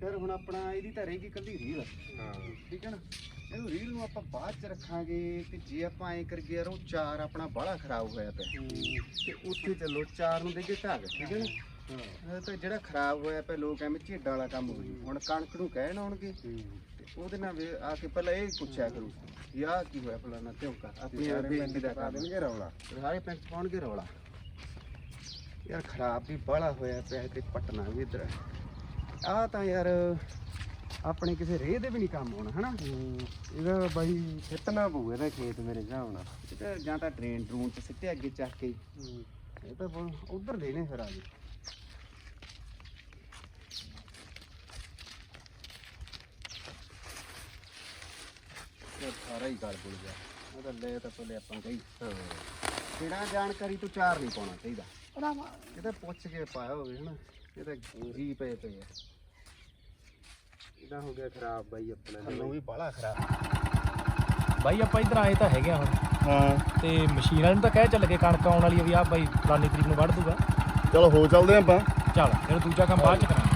ਫਿਰ ਹੁਣ ਆਪਣਾ ਇਹਦੀ ਤਾਂ ਰਹੇਗੀ ਕੱਲੀ ਰੀਲ ਹਾਂ। ਠੀਕ ਹੈ ਨਾ? ਇਹਨੂੰ ਰੀਲ ਨੂੰ ਆਪਾਂ ਬਾਅਦ ਚ ਰੱਖਾਂਗੇ ਤੇ ਜੇ ਆਪਾਂ ਐ ਕਰੀਏ ਯਾਰ ਉਹ ਚਾਰ ਆਪਣਾ ਬਾਹਲਾ ਖਰਾਬ ਹੋਇਆ ਪਿਆ। ਤੇ ਉੱਥੇ ਚੱਲੋ ਚਾਰ ਨੂੰ ਦੇਗੇ ਢੱਗ ਠੀਕ ਹੈ ਨਾ? ਇਹ ਤਾਂ ਜਿਹੜਾ ਖਰਾਬ ਹੋਇਆ ਪਿਆ ਲੋਕ ਐਵੇਂ ਝੇਡਾਂ ਵਾਲਾ ਕੰਮ ਹੋ ਜੂ ਹੁਣ ਕਣਕ ਨੂੰ ਕਹਿਣ ਆਉਣਗੇ ਤੇ ਉਹਦੇ ਨਾਲ ਆ ਕੇ ਪਹਿਲਾਂ ਇਹ ਪੁੱਛਿਆ ਕਰੂ ਆਹ ਕੀ ਹੋਇਆ ਫਲਾਣਾ ਕਿਉਂ ਕਰ? ਆਪਣੀ ਬੇਇੱਜ਼ਤੀ ਦਾ ਕੰਮ ਦੇਣਗੇ ਰੌਲਾ। ਸਾਰੇ ਚ ਪਾਉਣਗੇ ਰੌਲਾ। ਯਾਰ ਖਰਾਬ ਵੀ ਬਾਹਲਾ ਹੋਇਆ ਪਿਆ ਤੇ ਪਟਨਾ ਵੀ ਇਧਰ ਆ ਤਾਂ ਯਾਰ ਆਪਣੇ ਕਿਸੇ ਰੇਹ ਦੇ ਵੀ ਨਹੀਂ ਕੰਮ ਆਉਣਾ ਹਨਾ? ਇਹਦਾ ਬਾਈ ਖੇਤਨਾ ਪਊ ਇਹਦਾ ਖੇਤ ਮੇਰੇ ਹਿਸਾਬ ਨਾਲ। ਇਹ ਤਾਂ ਜਾਂ ਤਾਂ ਟ੍ਰੇਨ ਡਰੂਨ ਚ ਸਿੱਟੇ ਅੱਗੇ ਚੱਕ ਕੇ। ਇਹ ਤਾਂ ਉਧਰ ਦੇ ਨੇ ਫਿਰ ਆ ਜੀ ਇਹ ਸਾਰਾ ਹੀ ਗਲ ਗੁਲ ਗਿਆ। ਉਹ ਤਾਂ ਲੈ ਤਾਂ ਪਹਿਲੇ ਆਪਾਂ ਗਈ। ਹਾਂ। ਬਿਨਾਂ ਜਾਣਕਾਰੀ ਤੋਂ ਚਾਰ ਨਹੀਂ ਪਾਉਣਾ ਚਾਹੀਦਾ। ਇਹ ਤਾਂ ਪੁੱਛ ਕੇ ਪਾਇਆ ਹੋਵੇ ਹਨਾ? ਇਹ ਤਾਂ ਜੀ ਪਏ ਪਏ ਆ। ਇਹਦਾ ਹੋ ਗਿਆ ਖਰਾਬ ਬਾਈ ਆਪਣਾ ਥੱਲੋਂ ਵੀ ਬਾਹਲਾ ਖਰਾਬ। ਬਾਈ ਆਪਾਂ ਇੱਧਰ ਆਏ ਤਾਂ ਹੈਗੇ ਆ ਹੁਣ। ਹਾਂ। ਤੇ ਮਸ਼ੀਨ ਵਾਲੇ ਨੂੰ ਤਾਂ ਕਹਿ ਚੱਲ ਕੇ ਕਣਕ ਆਉਣ ਵਾਲੀ ਆ ਵੀ ਆ ਬਾਈ ਫਲਾਨੀ ਤਰੀਕ ਨੂੰ ਵੱਢ ਦੂਗਾ। ਚਲੋ ਹੋ ਚੱਲਦੇ ਆਪਾਂ। ਚੱਲ ਫਿਰ ਦੂਜਾ ਕੰਮ ਬਾਅਦ ਚ ਕਰਾਂਗੇ।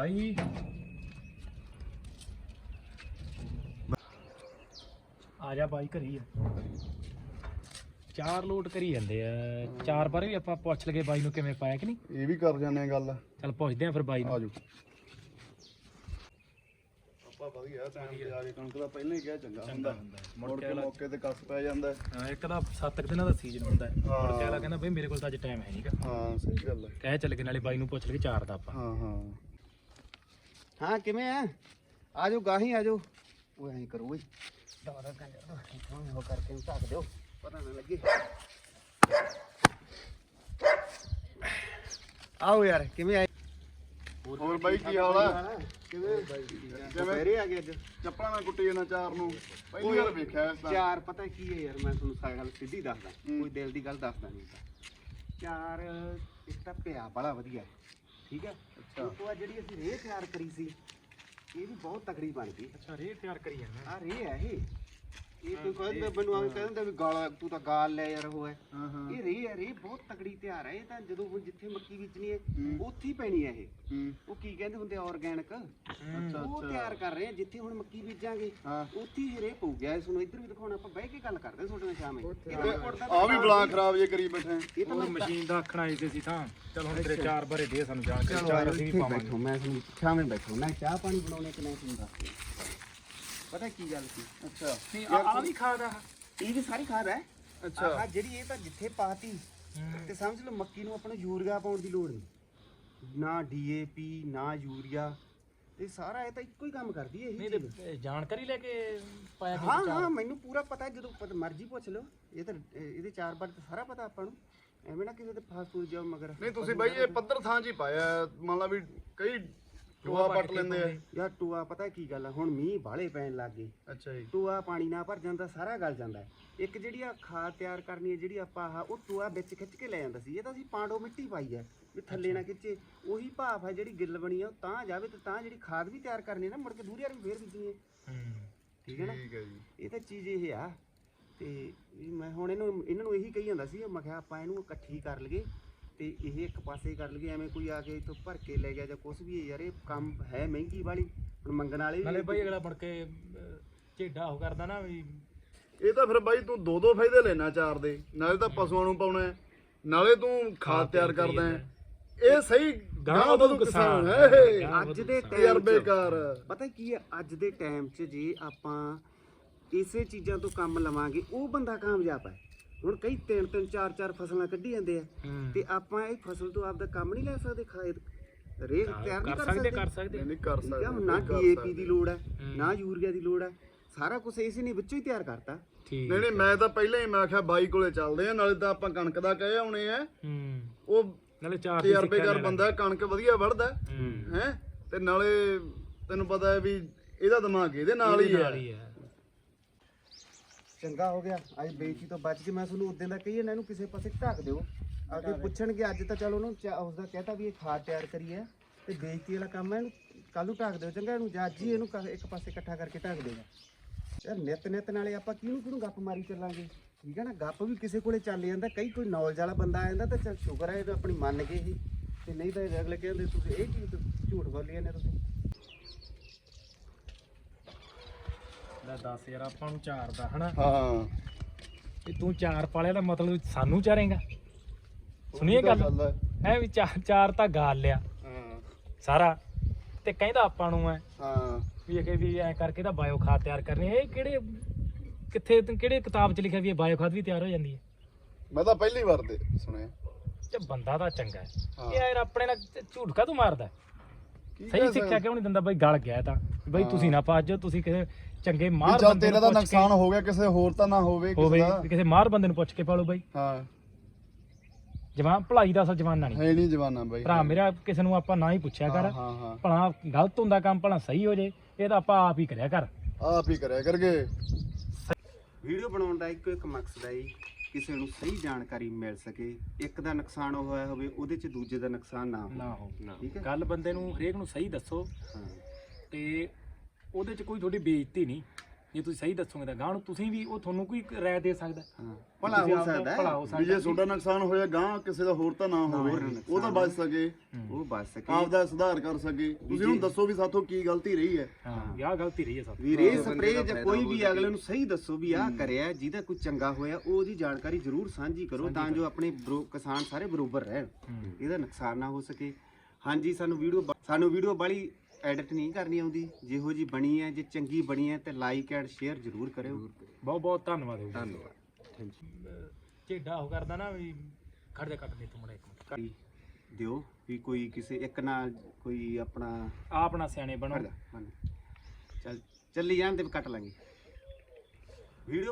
ਭਾਈ ਆ ਜਾ ਬਾਈ ਘਰੀ। ਆ ਚਾਰ ਲੋਟ ਕਰੀ ਜਾਂਦੇ ਆ। ਚਾਰ ਬਾਰੇ ਵੀ ਆਪਾਂ ਪੁੱਛ ਲਗੇ ਬਾਈ ਨੂੰ ਕਿਵੇਂ ਪਾਇਆ ਕਿ ਨਹੀਂ। ਇਹ ਵੀ ਕਰ ਜਾਂਦੇ ਆ ਗੱਲ। ਚੱਲ ਪੁੱਛਦੇ ਆ ਫਿਰ ਬਾਈ ਨੂੰ। ਆਜੋ ਆਪਾਂ ਵਧੀਆ ਟਾਈਮ ਤੇ ਆ ਕੇ ਕਣਕ ਦਾ ਪਹਿਲਾਂ ਹੀ ਕਿਹਾ ਚੰਗਾ ਹੁੰਦਾ। ਮੁੜ ਕੇ ਮੌਕੇ ਤੇ ਕੱਸ ਪੈ ਜਾਂਦਾ। ਹਾਂ, ਇੱਕ ਤਾਂ 7 ਦਿਨਾਂ ਦਾ ਸੀਜ਼ਨ ਹੁੰਦਾ। ਹੈ। ਮੁੜ ਕੇ ਅਗਲਾ ਕਹਿੰਦਾ ਬਈ ਮੇਰੇ ਕੋਲ ਤਾਂ ਅੱਜ ਟਾਈਮ ਹੈ ਨਹੀਂਗਾ ਹਾਂ ਸਹੀ ਗੱਲ ਹੈ। ਕਹਿ ਚੱਲ ਕੇ ਨਾਲੇ ਬਾਈ ਨੂੰ ਪੁੱਛ ਲਗੇ ਚਾਰ ਦਾ ਆਪਾਂ। ਹਾਂ ਹਾਂ। ਹਾਂ ਕਿਵੇਂ ਆ ਆਜੋ ਗਾਹੀਂ ਆਜੋ। ਉਹ ਐਂ ਕਰੋ ਓਏ ਦਾਦਾ ਕੰਜਰ ਉਹ ਕਰਕੇ ਨੂੰ ਢੱਕ ਦਿਓ। ਪਤਾ ਨਾ ਲੱਗੇ। ਆਓ ਯਾਰ ਕਿਵੇਂ ਆਏ? ਹੋਰ ਬਾਈ ਕੀ ਹਾਲ ਆ? ਕਿਵੇਂ? ਦੁਪਹਿਰੇ ਆ ਗਏ ਅੱਜ। ਚੱਪਲਾਂ ਨਾਲ ਕੁੱਟੀ ਇਹਨਾਂ ਚਾਰ ਨੂੰ। ਪਹਿਲੀ ਵਾਰ ਵੇਖਿਆ ਇਸ ਚਾਰ ਪਤਾ ਕੀ ਹੈ ਯਾਰ ਮੈਂ ਤੁਹਾਨੂੰ ਸਾਰੀ ਗੱਲ ਸਿੱਧੀ ਦੱਸਦਾ। ਕੋਈ ਦਿਲ ਦੀ ਗੱਲ ਦੱਸਦਾ ਨਹੀਂ ਚਾਰ ਇੱਕ ਤਾਂ ਪਿਆ ਬੜਾ ਵਧੀਆ। ਹੈ ਠੀਕ ਹੈ? ਅੱਛਾ। ਉਸ ਤੋਂ ਬਾਅਦ ਜਿਹੜੀ ਅਸੀਂ ਰੇਹ ਤਿਆਰ ਕਰੀ ਸੀ ਇਹ ਵੀ ਬਹੁਤ ਤਕੜੀ ਬਣ ਗਈ। ਅੱਛਾ ਰੇ ਤਿਆਰ ਕਰੀ ਜਾਂਦਾ ਆ। ਰੇ ਹੈ ਇਹ। ਇਹ ਕੋਈ ਕਹਿੰਦਾ ਮੈਨੂੰ ਆ ਕਹਿੰਦਾ ਵੀ ਗਾਲ ਤੂੰ ਤਾਂ ਗਾਲ ਲੈ ਯਾਰ ਉਹ ਹੈ। ਹਾਂ ਹਾਂ। ਇਹ ਰੇ ਹੈ ਰੇ ਬਹੁਤ ਤਕੜੀ ਤਿਆਰ ਹੈ ਇਹ ਤਾਂ ਜਦੋਂ ਹੁਣ ਜਿੱਥੇ ਮੱਕੀ ਬੀਜਣੀ ਹੈ ਉੱਥੇ ਹੀ ਪੈਣੀ ਹੈ ਇਹ। ਉਹ ਕੀ ਕਹਿੰਦੇ ਹੁੰਦੇ ਆਰਗੈਨਿਕ ਅੱਛਾ ਉਹ ਤਿਆਰ ਕਰ ਰਹੇ ਆ ਜਿੱਥੇ ਹੁਣ ਮੱਕੀ ਬੀਜਾਂਗੇ ਉੱਥੇ ਹੀ ਰੇ ਪਊ ਗਿਆ ਇਸ ਨੂੰ ਇੱਧਰ ਵੀ ਦਿਖਾਉਣਾ ਆਪਾਂ ਬਹਿ ਕੇ ਗੱਲ ਕਰਦੇ ਤੁਹਾਡੇ ਨਾਲ ਸ਼ਾਮੇ ਮੈਂ ਆ ਵੀ ਬਲਾਂ ਖਰਾਬ ਜੇ ਕਰੀ ਬੈਠੇ ਇਹ ਤਾਂ ਮੈਂ ਮਸ਼ੀਨ ਦਾ ਆਖਣਾ ਆਏ ਸੀ ਤਾਂ। ਚਲ ਹੁਣ ਤੇਰੇ ਚਾਰ ਬਾਰੇ ਦੇ ਸਾਨੂੰ ਜਾਣਕਾਰੀ ਚਲੋ ਚਾਰ ਅਸੀਂ ਵੀ ਇੱਥੇ ਪਾਵਾਂਗੇ। ਬੈਠੋ ਮੈਂ ਸ਼ਾਮੇ ਬੈਠੋ ਨਾ ਚਾਹ ਪਾਣੀ ਬਣਾਉਣੇ ਕਿ ਨਹੀਂ ਦਿਓ। ਪਤਾ ਕੀ ਗੱਲ ਸੀ? ਅੱਛਾ। ਨਹੀਂ ਆ ਵੀ ਖਾਦ ਆ। ਇਹ ਵੀ ਸਾਰੀ ਖਾਦ ਹੈ ਅੱਛਾ। ਆਹ ਜਿਹੜੀ ਇਹ ਤਾਂ ਜਿੱਥੇ ਪਾਤੀ ਤੇ ਸਮਝ ਲਓ ਮੱਕੀ ਨੂੰ ਆਪਾਂ ਨੂੰ ਯੂਰੀਆ ਪਾਉਣ ਦੀ ਲੋੜ ਨਹੀਂ। ਨਾ ਡੀਏਪੀ ਨਾ ਯੂਰੀਆ ਇਹ ਸਾਰਾ ਇਹ ਤਾਂ ਇੱਕੋ ਹੀ ਕੰਮ ਕਰਦੀ ਹੈ ਇਹ ਨਹੀਂ ਚੀਜ਼। ਤੇ ਜਾਣਕਾਰੀ ਲੈ ਕੇ ਪਾਇਆ ਹਾਂ ਹਾਂ ਮੈਨੂੰ ਪੂਰਾ ਪਤਾ ਹੈ, ਜਦੋਂ ਪਤਾ ਮਰਜ਼ੀ ਪੁੱਛ ਲਓ। ਇਹ ਤਾਂ ਇਹ- ਇਹਦੇ ਚਾਰ ਬਾਰੇ ਤਾਂ ਸਾਰਾ ਪਤਾ ਆਪਾਂ ਨੂੰ। ਐਵੇਂ ਨਾ ਕਿਸੇ ਦੇ ਫਾਸਟ ਫੂਡ ਜਾਓ ਮਗਰ ਨਹੀਂ ਤੁਸੀਂ ਬਾਈ ਇਹ ਪੱਧਰ ਥਾਂ 'ਚ ਹੀ ਪਾਇਆ। ਮੰਨ ਲਾ ਵੀ ਕਈ ਟੋਆ ਪੱਟ ਲੈਂਦੇ ਆ। ਯਾਰ ਟੂਆ ਪਤਾ ਕੀ ਗੱਲ ਆ ਹੁਣ ਮੀਂਹ ਬਾਲੇ ਪੈਣ ਲੱਗ ਗਏ। ਅੱਛਾ ਜੀ। ਟੂਆ ਪਾਣੀ ਨਾਲ ਭਰ ਜਾਂਦਾ ਸਾਰਾ ਗਲ ਜਾਂਦਾ। ਇੱਕ ਜਿਹੜੀ ਆ ਖਾਦ ਤਿਆਰ ਕਰਨੀ ਹੈ ਜਿਹੜੀ ਆਪਾਂ ਆਹ ਉਹ ਟੂਆ ਵਿੱਚ ਖਿੱਚ ਕੇ ਲੈ ਜਾਂਦਾ ਸੀ। ਇਹ ਤਾਂ ਅਸੀਂ ਪਾਂਡੋ ਮਿੱਟੀ ਪਾਈ ਹੈ ਵੀ ਥੱਲੇ ਨਾ ਖਿੱਚੇ। ਉਹੀ ਭਾਫ ਹੈ ਜਿਹੜੀ ਗਿੱਲ ਬਣੀ ਆ ਉਹ ਤਾਂ ਜਾਵੇ ਤੇ ਤਾਂ ਜਿਹੜੀ ਖਾਦ ਵੀ ਤਿਆਰ ਕਰਨੀ ਨਾ ਮੁੜ ਕੇ ਦੂਰੀ ਵਾਰ ਵੀ ਫੇਰ ਬੀਜਣੀ ਹੈ। ਠੀਕ ਹੈ ਨਾ? ਠੀਕ ਹੈ ਜੀ। ਇਹ ਤਾਂ ਚੀਜ਼ ਇਹ ਆ। ਤੇ ਮੈਂ ਹੁਣ ਇਹਨੂੰ ਇਹਨਾਂ ਨੂੰ ਇਹੀ ਕਹੀ ਜਾਂਦਾ ਸੀ ਮੈਂ ਕਿਹਾ ਆਪਾਂ ਇਹਨੂੰ ਇਕੱਠੀ ਕਰ ਲਈਏ। ਤੇ ਇਹ ਇੱਕ ਪਾਸੇ ਕਰ ਲਈਏ ਐਵੇਂ ਕੋਈ ਆ ਕੇ ਇੱਥੋਂ ਭਰ ਕੇ ਲੈ ਗਿਆ ਜਾਂ ਕੁਝ ਵੀ ਹੈ ਯਾਰ ਇਹ ਕੰਮ ਹੈ ਮਹਿੰਗੀ ਵਾਲੀ ਹੁਣ ਮੰਗਣ ਵਾਲੇ ਨਾਲੇ ਵੀ ਬਾਈ ਅਗਲਾ ਬਣ ਕੇ ਅਹ, ਝੇਡਾ ਉਹ ਕਰਦਾ ਨਾ ਵੀ ਇਹ ਤਾਂ ਫਿਰ ਬਾਈ ਤੂੰ ਦੋ ਦੋ ਫਾਇਦੇ ਲੈਣਾ ਚਾਰ ਦੇ ਨਾਲੇ ਤਾਂ ਪਸ਼ੂਆਂ ਨੂੰ ਪਾਉਣਾ ਹੈ, ਨਾਲੇ ਤੂੰ ਖਾਦ ਤਿਆਰ ਕਰਦਾ ਹੈ। ਇਹ ਸਹੀ ਗਾਂ ਵਧੂ ਕਿਸਾਨ ਹੈ। ਇਹ। ਅੱਜ ਦੇ ਟਾਈਮ 'ਚ ਤਜਰਬੇਕਾਰ ਪਤਾ ਕੀ ਹੈ ਅੱਜ ਦੇ ਟਾਈਮ 'ਚ ਜੇ ਆਪਾਂ ਇਸੇ ਚੀਜ਼ਾਂ ਤੋਂ ਕੰਮ ਲਵਾਂਗੇ ਉਹ ਬੰਦਾ ਕਾਮਯਾਬ ਹੈ। ਹੁਣ ਕਈ ਤਿੰਨ ਤਿੰਨ ਚਾਰ ਚਾਰ ਫਸਲਾਂ ਕੱਢੀ ਜਾਂਦੇ ਆ। ਤੇ ਆਪਾਂ ਇਹ ਫਸਲ ਤੋਂ ਆਪਦਾ ਕੰਮ ਨਹੀਂ ਲੈ ਸਕਦੇ ਖਾਦ ਰੇਹ ਤਿਆਰ ਨਹੀਂ ਕਰ ਕਰ ਸਕਦੇ ਕਰ ਸਕਦੇ। ਨਹੀਂ ਕਰ ਸਕਦੇ ਹੁਣ ਨਾ ਡੀਏਪੀ ਦੀ ਲੋੜ ਹੈ ਨਾ ਯੂਰੀਆ ਦੀ ਲੋੜ ਹੈ। ਸਾਰਾ ਕੁਝ ਇਸੇ ਨੇ ਵਿੱਚੋਂ ਹੀ ਤਿਆਰ ਕਰਤਾ। ਨਹੀਂ ਨਹੀਂ ਮੈਂ ਤਾਂ ਪਹਿਲਾਂ ਹੀ ਮੈਂ ਆਖਿਆ ਬਾਈ ਕੋਲੇ ਚੱਲਦੇ ਆ ਨਾਲੇ ਤਾਂ ਆਪਾਂ ਕਣਕ ਦਾ ਕਹੇ ਆਉਣੇ ਆ। ਹੂੰ। ਉਹ ਨਾਲੇ ਚਾਰ ਦੀ ਤਜਰਬੇਕਾਰ ਬੰਦਾ ਹੈ, ਕਣਕ ਵਧੀਆ ਵੜਦਾ ਹੂੰ ਤੇ ਨਾਲੇ ਤੈਨੂੰ ਪਤਾ ਹੈ ਵੀ ਇਹਦਾ ਦਿਮਾਗ ਇਹਦੇ ਨਾਲ ਹੀ ਹੈ। ਚੰਗਾ ਹੋ ਗਿਆ। ਅੱਜ ਬੇਇੱਜ਼ਤੀ ਤੋਂ ਬਚ ਕੇ ਮੈਂ ਤੁਹਾਨੂੰ ਉਦੋਂ ਦਾ ਕਹੀ ਜਾਂਦਾ ਇਹਨੂੰ ਕਿਸੇ ਪਾਸੇ ਢੱਕ ਦਿਓ। ਅੱਗੇ ਪੁੱਛਣਗੇ ਅੱਜ ਤਾਂ ਚਲੋ ਉਹਨੂੰ ਚਾ- ਉਸਦਾ ਕਹਤਾ ਵੀ ਇਹ ਖਾਦ ਤਿਆਰ ਕਰੀ ਹੈ ਤੇ ਬੇਇੱਜ਼ਤੀ ਵਾਲਾ ਕੰਮ ਹੈ ਇਹਨੂੰ ਕੱਲ ਨੂੰ ਢੱਕ ਦਿਓ। ਚੰਗਾ ਇਹਨੂੰ ਜਾਂ ਅੱਜ ਹੀ ਇਹਨੂੰ ਕ- ਇੱਕ ਪਾਸੇ ਇਕੱਠਾ ਕਰਕੇ ਢੱਕ ਦੇਗਾ ਯਾਰ ਨਿਤ ਨਿਤ ਨਾਲੇ ਆਪਾਂ ਕਿਹਨੂੰ ਕਿਹਨੂੰ ਗੱਪ ਮਾਰੀ ਚੱਲਾਂਗੇ? ਠੀਕ ਹੈ ਨਾ? ਗੱਪ ਵੀ ਕਿਸੇ ਕੋਲੇ ਚੱਲ ਜਾਂਦਾ। ਕਈ ਕੋਈ ਨੌਲੇਜ ਵਾਲਾ ਬੰਦਾ ਆ ਜਾਂਦਾ ਤਾਂ ਚੱਲ ਸ਼ੁਕਰ ਹੈ ਇਹ ਆਪਣੀ ਮੰਨ ਗਏ ਹੀ ਤੇ ਨਹੀਂ ਤਾਂ ਇਹ ਅਗਲੇ ਕਹਿੰਦੇ ਤੁਸੀਂ ਇਹ ਚੀਜ਼ ਤੋਂ ਝੂਠ ਬੋਲੀ ਜਾਂਦੇ ਤੁਸੀਂ। ਲੈ ਦੱਸ ਯਾਰ ਆਪਾਂ ਨੂੰ ਚਾਰ ਦਾ ਹਨਾ? ਹਾਂ। ਤੇ ਤੂੰ ਚਾਰ ਪਾਲਿਆ ਦਾ ਮਤਲਬ ਸਾਨੂੰ ਚਾਰੇਗਾ। ਸੁਣੀਏ ਗੱਲ? ਐ ਵੀ ਚਾਰ ਚਾਰ ਤਾਂ ਗਾਲ ਲਿਆ। ਹਾਂ। ਸਾਰਾ। ਤੇ ਕਹਿੰਦਾ ਆਪਾਂ ਨੂੰ ਐ। ਹਾਂ। ਵੀ ਇਹ ਕਿ ਵੀ ਐ ਕਰਕੇ ਤਾਂ ਬਾਇਓ ਖਾਦ ਤਿਆਰ ਕਰਨੀ ਇਹ ਕਿਹੜੇ ਕਿੱਥੇ ਕਿਹੜੇ ਕਿਤਾਬ 'ਚ ਲਿਖਿਆ ਵੀ ਇਹ ਬਾਇਓ ਖਾਦ ਵੀ ਤਿਆਰ ਹੋ ਜਾਂਦੀ ਹੈ? ਮੈਂ ਤਾਂ ਪਹਿਲੀ ਵਾਰ ਤੇ ਸੁਣਿਆ। ਤੇ ਬੰਦਾ ਤਾਂ ਚੰਗਾ ਹੈ। ਹਾਂ। ਇਹ ਯਾਰ ਆਪਣੇ ਨਾਲ ਝੂਠ ਕਾ ਤੂੰ ਮਾਰਦਾ ਸਹੀ ਸਿੱਖਿਆ ਕਿਉਂ ਨਹੀਂ ਦਿੰਦਾ? ਬਈ ਗਲ ਗਿਆ ਤਾਂ। ਬਈ। ਤੁਸੀਂ ਨਾ ਪਾਜੋ ਤੁਸੀਂ ਕਿਸੇ ਚੰਗੇ ਵੀ ਮਾਰ ਜਦ ਬੰਦੇ ਤੇਰਾ ਨੂੰ ਦਾ ਪੁੱਛ ਕੇ ਨੁਕਸਾਨ ਹੋ ਗਿਆ ਕਿਸੇ ਹੋਰ ਤਾਂ ਨਾ ਹੋਵੇ ਕਿਸੇ ਹੋਵੇ ਦਾ। ਵੀ ਕਿਸੇ ਮਾਰ ਬੰਦੇ ਨੂੰ ਪੁੱਛ ਕੇ ਪਾਲੋ ਬਈ। ਹਾਂ। ਜਵਾਨ ਭਲਾਈ ਦਾ ਅਸਲ ਜਵਾਨਾ ਨਹੀਂ। ਹੈ ਨਹੀਂ ਜਵਾਨਾ ਬਾਈ। ਭਰਾ ਮੇਰਾ ਕਿਸੇ ਨੂੰ ਆਪਾਂ ਨਾ ਹੀ ਪੁੱਛਿਆ ਹਾਂ ਕਰ। ਹਾਂ ਹਾਂ। ਭਲਾ ਗਲਤ ਹੁੰਦਾ ਕੰਮ ਭਲਾ ਸਹੀ ਹੋ ਜੇ ਇਹ ਤਾਂ ਆਪਾਂ ਆਪ ਹੀ ਕਰਿਆ ਕਰ। ਆਪ ਹੀ ਕਰਿਆ ਕਰਗੇ। ਵੀਡੀਓ ਬਣਾਉਣ ਦਾ ਇੱਕੋ ਇੱਕ ਮਕਸਦ ਹੈ ਜੀ ਕਿਸੇ ਨੂੰ ਸਹੀ ਜਾਣਕਾਰੀ ਮਿਲ ਸਕੇ। ਇੱਕ ਦਾ ਨੁਕਸਾਨ ਹੋਇਆ ਹੋਵੇ ਉਹਦੇ ਚ ਦੂਜੇ ਦਾ ਨੁਕਸਾਨ ਨਾ ਹੋਵੇ। ਨਾ ਹੋ ਠੀਕ ਹੈ? ਗੱਲ ਬੰਦੇ ਨੂੰ ਹਰੇਕ ਨੂੰ ਸਹੀ ਦੱਸੋ। ਹਾਂ। ਤੇ ਉਹਦੇ 'ਚ ਕੋਈ ਤੁਹਾਡੀ ਬੇਇੱਜ਼ਤੀ ਨਹੀਂ। ਜੇ ਤੁਸੀਂ ਸਹੀ ਦੱਸੋਗੇ ਤਾਂ ਗਾਂ ਨੂੰ ਤੁਸੀਂ ਵੀ ਉਹ ਤੁਹਾਨੂੰ ਕੋਈ ਰਾਏ ਦੇ ਸਕਦਾ। ਭਲਾ ਹੋ ਸਕਦਾ ਭਲਾ ਹੈ ਵੀ ਸਕਦਾ ਜੇ ਤੁਹਾਡਾ ਨੁਕਸਾਨ ਹੋਇਆ ਗਾਂ ਕਿਸੇ ਦਾ ਹੋਰ ਤਾਂ ਨਾ ਹੋਵੇ। ਉਹ ਤਾਂ ਬਚ ਸਕੇ। ਉਹ ਬਚ ਸਕੇ। ਆਪ ਦਾ ਸੁਧਾਰ ਕਰ ਸਕੇ। ਤੁਸੀਂ ਉਹਨੂੰ ਦੱਸੋ ਵੀ ਸਾਥੋਂ ਕੀ ਗਲਤੀ ਰਹੀ ਹੈ। ਹਾਂ ਆਹ ਗਲਤੀ ਰਹੀ ਹੈ ਸਭ ਵੀਰ ਇਹ ਸਪਰੇਅ ਜਾਂ ਕੋਈ ਵੀ ਅਗਲੇ ਨੂੰ ਸਹੀ ਦੱਸੋ ਵੀ ਆਹ ਕਰਿਆ ਜਿਹਦਾ ਕੋਈ ਚੰਗਾ ਹੋਇਆ ਉਹਦੀ ਜਾਣਕਾਰੀ ਜ਼ਰੂਰ ਸਾਂਝੀ ਕਰੋ ਤਾਂ ਜੋ ਆਪਣੇ ਬਰੋ- ਕਿਸਾਨ ਸਾਰੇ ਬਰੋਬਰ ਰਹਿਣ। ਇਹਦਾ ਨੁਕਸਾਨ ਨਾ ਹੋ ਸਕੇ। ਹਾਂਜੀ ਸਾਨੂੰ ਵੀਡੀਓ ਸਾਨੂੰ ਵੀਡੀਓ ਬਾਲੀ ਐਡਿਟ ਨਹੀਂ ਕਰਨੀ ਆਉਂਦੀ ਜਿਹੋ ਜੀ ਬਣੀ ਹੈ ਜੇ ਚੰਗੀ ਬਣੀ ਹੈ ਤੇ ਲਾਈਕ ਐਂਡ ਸ਼ੇਅਰ ਜ਼ਰੂਰ ਕਰਿਓ। ਬਹੁਤ ਬਹੁਤ ਧੰਨਵਾਦ ਹੋਊਗਾ ਧੰਨਵਾਦ। ਝੇਡਾ ਉਹ ਕਰਦਾ ਨਾ ਵੀ ਖੜ ਜਾ ਕੱਟ ਦੇ ਤੂੰ ਮੜਾ ਇੱਕ ਮਿੰਟ। ਦਿਓ ਵੀ ਕੋਈ ਕਿਸੇ ਇੱਕ ਨਾਲ ਕੋਈ ਆਪਣਾ ਆਪ ਨਾ ਸਿਆਣੇ ਬਣੋ। ਚੱਲ ਚੱਲੀ ਜਾਣ ਤੇ ਕੱਟ ਲਾਂਗੇ। ਵੀਡੀਓ